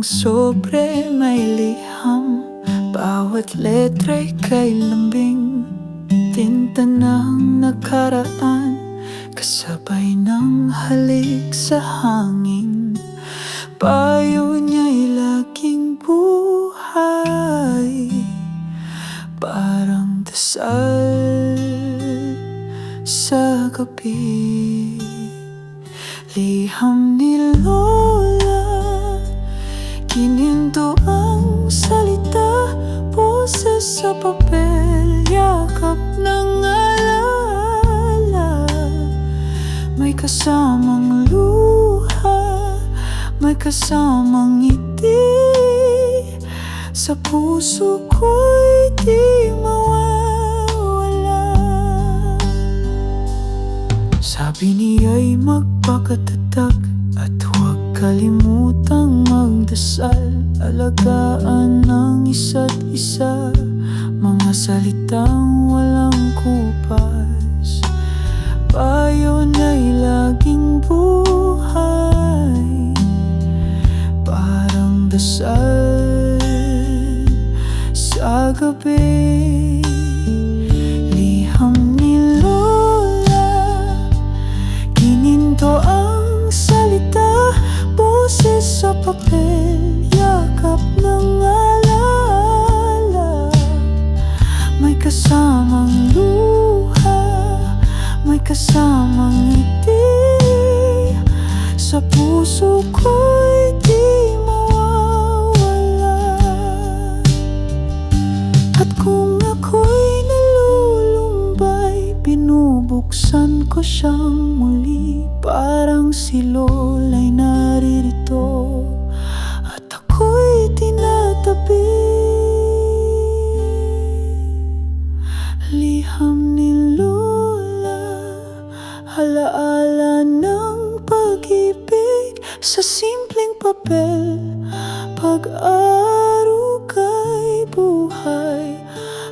sobre may liham Bawat letra'y kay lambing. Tinta ng nakaraan Kasabay ng halik sa hangin. Payo niya'y laging buhay Parang dasal sa gabi. Liham ni Lola Kininto ang salita Boses sa papel Yakap ng alala. May kasamang luha May kasamang ngiti. Sa puso ko'y di mawawala. Sabi niya'y magpakatatag At huwag kalimutang magdasal isa. Mga salitang walang kupas. Payo na'y laging buhay. Parang dasal sa gabi. Ni Lola. Kininto salita. Boses sa papel Yakap ng kasamang ngiti. Sa puso ko'y di mawawala. At kung ako'y nalulumbay Binubuksan ko siyang muli. Parang si papel Pag-arugay buhay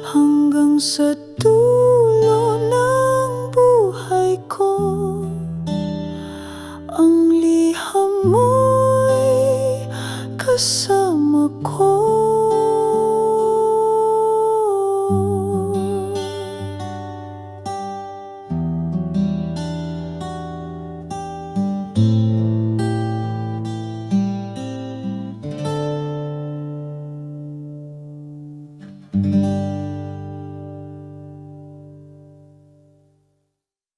Hanggang sa dulo ng buhay ko Ang liham mo'y kasama ko